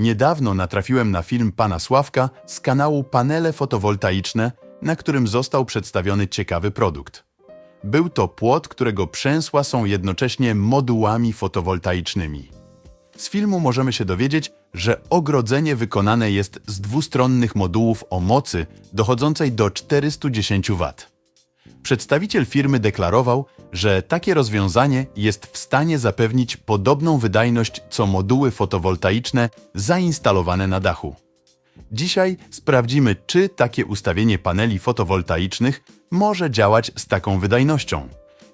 Niedawno natrafiłem na film pana Sławka z kanału Panele Fotowoltaiczne, na którym został przedstawiony ciekawy produkt. Był to płot, którego przęsła są jednocześnie modułami fotowoltaicznymi. Z filmu możemy się dowiedzieć, że ogrodzenie wykonane jest z dwustronnych modułów o mocy dochodzącej do 410 W. Przedstawiciel firmy deklarował, że takie rozwiązanie jest w stanie zapewnić podobną wydajność co moduły fotowoltaiczne zainstalowane na dachu. Dzisiaj sprawdzimy, czy takie ustawienie paneli fotowoltaicznych może działać z taką wydajnością.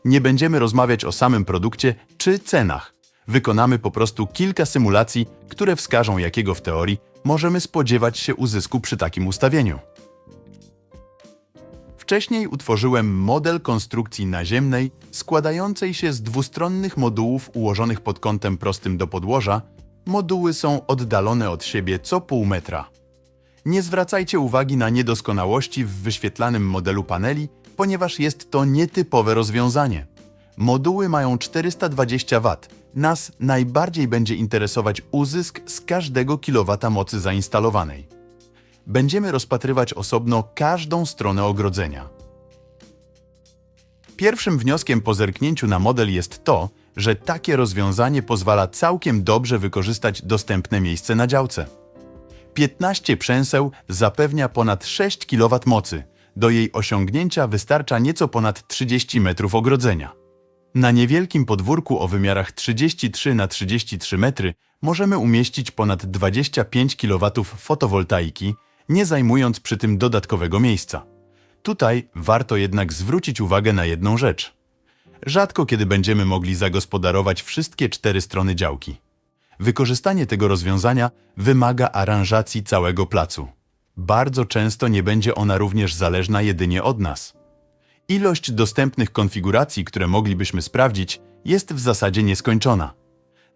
Nie będziemy rozmawiać o samym produkcie czy cenach. Wykonamy po prostu kilka symulacji, które wskażą, jakiego w teorii możemy spodziewać się uzysku przy takim ustawieniu. Wcześniej utworzyłem model konstrukcji naziemnej składającej się z dwustronnych modułów ułożonych pod kątem prostym do podłoża. Moduły są oddalone od siebie co pół metra. Nie zwracajcie uwagi na niedoskonałości w wyświetlanym modelu paneli, ponieważ jest to nietypowe rozwiązanie. Moduły mają 420 W. Nas najbardziej będzie interesować uzysk z każdego kilowata mocy zainstalowanej. Będziemy rozpatrywać osobno każdą stronę ogrodzenia. Pierwszym wnioskiem po zerknięciu na model jest to, że takie rozwiązanie pozwala całkiem dobrze wykorzystać dostępne miejsce na działce. 15 przęseł zapewnia ponad 6 kW mocy. Do jej osiągnięcia wystarcza nieco ponad 30 metrów ogrodzenia. Na niewielkim podwórku o wymiarach 33 na 33 metry możemy umieścić ponad 25 kW fotowoltaiki, nie zajmując przy tym dodatkowego miejsca. Tutaj warto jednak zwrócić uwagę na jedną rzecz. Rzadko kiedy będziemy mogli zagospodarować wszystkie cztery strony działki. Wykorzystanie tego rozwiązania wymaga aranżacji całego placu. Bardzo często nie będzie ona również zależna jedynie od nas. Ilość dostępnych konfiguracji, które moglibyśmy sprawdzić, jest w zasadzie nieskończona.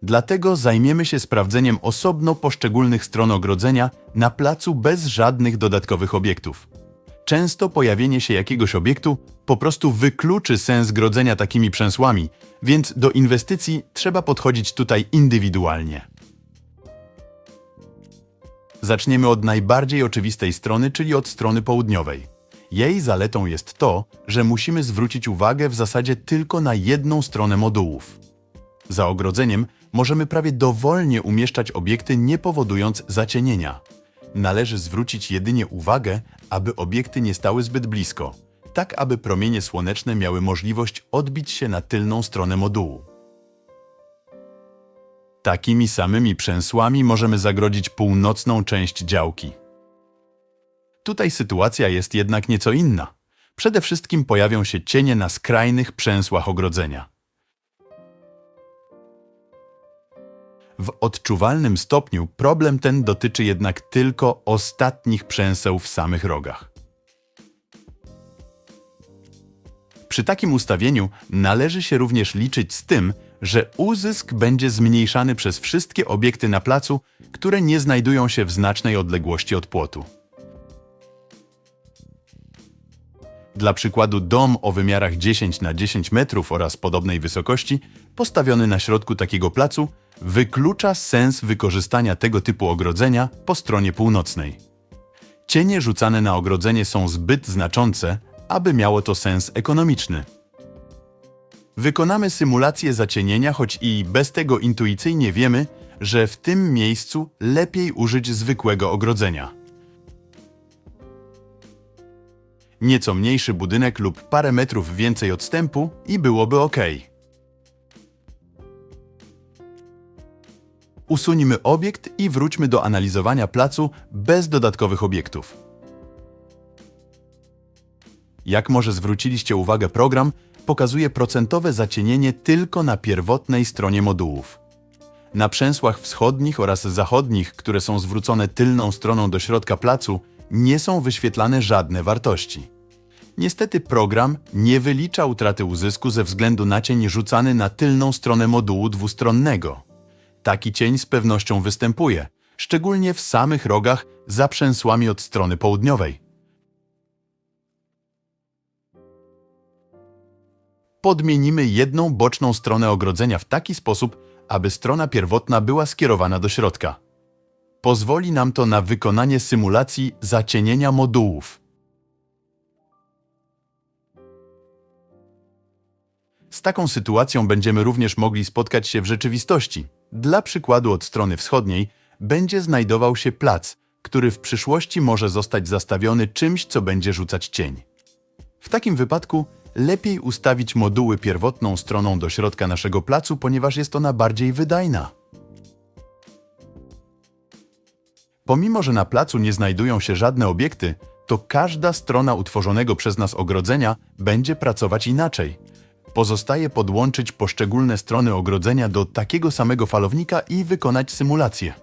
Dlatego zajmiemy się sprawdzeniem osobno poszczególnych stron ogrodzenia na placu bez żadnych dodatkowych obiektów. Często pojawienie się jakiegoś obiektu po prostu wykluczy sens grodzenia takimi przęsłami, więc do inwestycji trzeba podchodzić tutaj indywidualnie. Zaczniemy od najbardziej oczywistej strony, czyli od strony południowej. Jej zaletą jest to, że musimy zwrócić uwagę w zasadzie tylko na jedną stronę modułów. Za ogrodzeniem możemy prawie dowolnie umieszczać obiekty, nie powodując zacienienia. Należy zwrócić jedynie uwagę, aby obiekty nie stały zbyt blisko, tak aby promienie słoneczne miały możliwość odbić się na tylną stronę modułu. Takimi samymi przęsłami możemy zagrodzić północną część działki. Tutaj sytuacja jest jednak nieco inna. Przede wszystkim pojawią się cienie na skrajnych przęsłach ogrodzenia. W odczuwalnym stopniu problem ten dotyczy jednak tylko ostatnich przęseł w samych rogach. Przy takim ustawieniu należy się również liczyć z tym, że uzysk będzie zmniejszany przez wszystkie obiekty na placu, które nie znajdują się w znacznej odległości od płotu. Dla przykładu dom o wymiarach 10 na 10 metrów oraz podobnej wysokości, postawiony na środku takiego placu, wyklucza sens wykorzystania tego typu ogrodzenia po stronie północnej. Cienie rzucane na ogrodzenie są zbyt znaczące, aby miało to sens ekonomiczny. Wykonamy symulację zacienienia, choć i bez tego intuicyjnie wiemy, że w tym miejscu lepiej użyć zwykłego ogrodzenia. Nieco mniejszy budynek lub parę metrów więcej odstępu i byłoby ok. Usuńmy obiekt i wróćmy do analizowania placu bez dodatkowych obiektów. Jak może zwróciliście uwagę, program pokazuje procentowe zacienienie tylko na pierwotnej stronie modułów. Na przęsłach wschodnich oraz zachodnich, które są zwrócone tylną stroną do środka placu, nie są wyświetlane żadne wartości. Niestety program nie wylicza utraty uzysku ze względu na cień rzucany na tylną stronę modułu dwustronnego. Taki cień z pewnością występuje, szczególnie w samych rogach za przęsłami od strony południowej. Podmienimy jedną boczną stronę ogrodzenia w taki sposób, aby strona pierwotna była skierowana do środka. Pozwoli nam to na wykonanie symulacji zacienienia modułów. Z taką sytuacją będziemy również mogli spotkać się w rzeczywistości. Dla przykładu od strony wschodniej będzie znajdował się plac, który w przyszłości może zostać zastawiony czymś, co będzie rzucać cień. W takim wypadku lepiej ustawić moduły pierwotną stroną do środka naszego placu, ponieważ jest ona bardziej wydajna. Pomimo, że na placu nie znajdują się żadne obiekty, to każda strona utworzonego przez nas ogrodzenia będzie pracować inaczej. Pozostaje podłączyć poszczególne strony ogrodzenia do takiego samego falownika i wykonać symulację.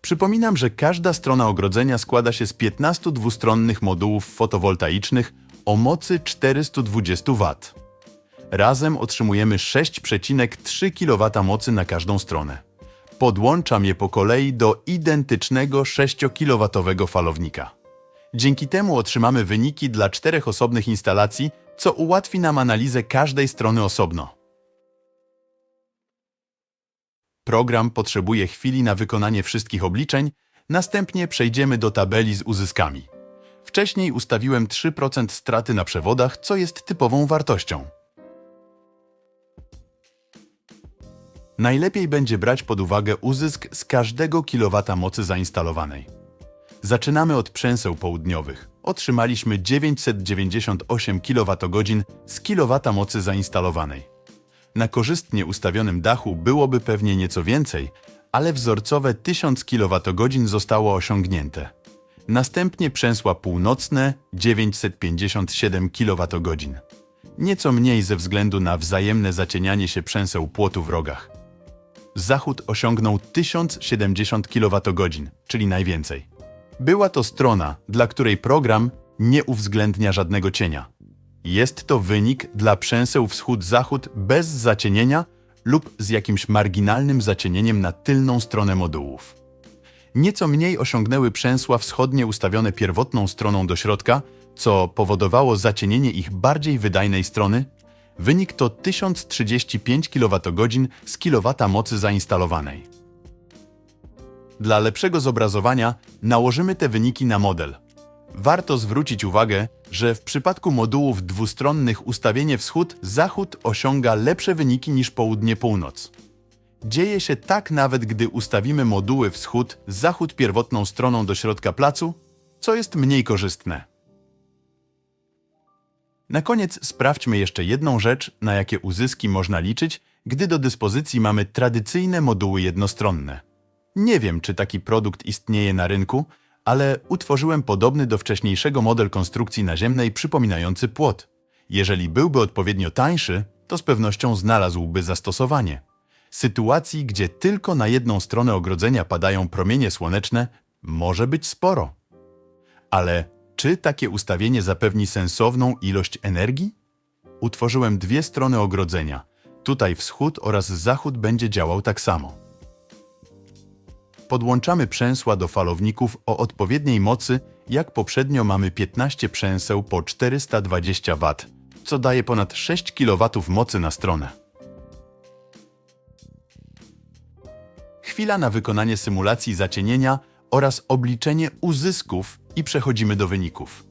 Przypominam, że każda strona ogrodzenia składa się z 15 dwustronnych modułów fotowoltaicznych o mocy 420 W. Razem otrzymujemy 6,3 kW mocy na każdą stronę. Podłączam je po kolei do identycznego 6-kW falownika. Dzięki temu otrzymamy wyniki dla czterech osobnych instalacji, co ułatwi nam analizę każdej strony osobno. Program potrzebuje chwili na wykonanie wszystkich obliczeń, następnie przejdziemy do tabeli z uzyskami. Wcześniej ustawiłem 3% straty na przewodach, co jest typową wartością. Najlepiej będzie brać pod uwagę uzysk z każdego kilowata mocy zainstalowanej. Zaczynamy od przęseł południowych. Otrzymaliśmy 998 kWh z kilowata mocy zainstalowanej. Na korzystnie ustawionym dachu byłoby pewnie nieco więcej, ale wzorcowe 1000 kWh zostało osiągnięte. Następnie przęsła północne 957 kWh. Nieco mniej ze względu na wzajemne zacienianie się przęseł płotu w rogach. Zachód osiągnął 1070 kWh, czyli najwięcej. Była to strona, dla której program nie uwzględnia żadnego cienia. Jest to wynik dla przęseł wschód-zachód bez zacienienia lub z jakimś marginalnym zacienieniem na tylną stronę modułów. Nieco mniej osiągnęły przęsła wschodnie ustawione pierwotną stroną do środka, co powodowało zacienienie ich bardziej wydajnej strony. Wynik to 1035 kWh z kilowata mocy zainstalowanej. Dla lepszego zobrazowania nałożymy te wyniki na model. Warto zwrócić uwagę, że w przypadku modułów dwustronnych ustawienie wschód-zachód osiąga lepsze wyniki niż południe-północ. Dzieje się tak nawet, gdy ustawimy moduły wschód-zachód pierwotną stroną do środka placu, co jest mniej korzystne. Na koniec sprawdźmy jeszcze jedną rzecz, na jakie uzyski można liczyć, gdy do dyspozycji mamy tradycyjne moduły jednostronne. Nie wiem, czy taki produkt istnieje na rynku, ale utworzyłem podobny do wcześniejszego model konstrukcji naziemnej przypominający płot. Jeżeli byłby odpowiednio tańszy, to z pewnością znalazłby zastosowanie. Sytuacji, gdzie tylko na jedną stronę ogrodzenia padają promienie słoneczne, może być sporo. Ale czy takie ustawienie zapewni sensowną ilość energii? Utworzyłem dwie strony ogrodzenia. Tutaj wschód oraz zachód będzie działał tak samo. Podłączamy przęsła do falowników o odpowiedniej mocy, jak poprzednio mamy 15 przęseł po 420 W, co daje ponad 6 kW mocy na stronę. Chwila na wykonanie symulacji zacienienia oraz obliczenie uzysków i przechodzimy do wyników.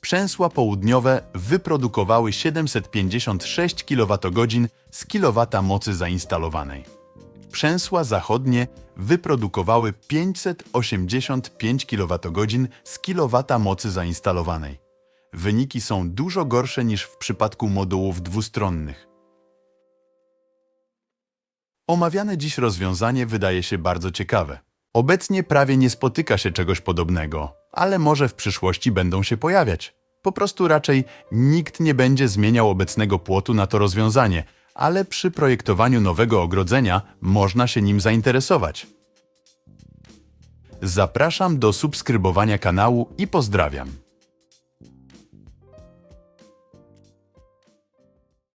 Przęsła południowe wyprodukowały 756 kWh z kilowata mocy zainstalowanej. Przęsła zachodnie wyprodukowały 585 kWh z kilowata mocy zainstalowanej. Wyniki są dużo gorsze niż w przypadku modułów dwustronnych. Omawiane dziś rozwiązanie wydaje się bardzo ciekawe. Obecnie prawie nie spotyka się czegoś podobnego, ale może w przyszłości będą się pojawiać. Po prostu raczej nikt nie będzie zmieniał obecnego płotu na to rozwiązanie, ale przy projektowaniu nowego ogrodzenia można się nim zainteresować. Zapraszam do subskrybowania kanału i pozdrawiam.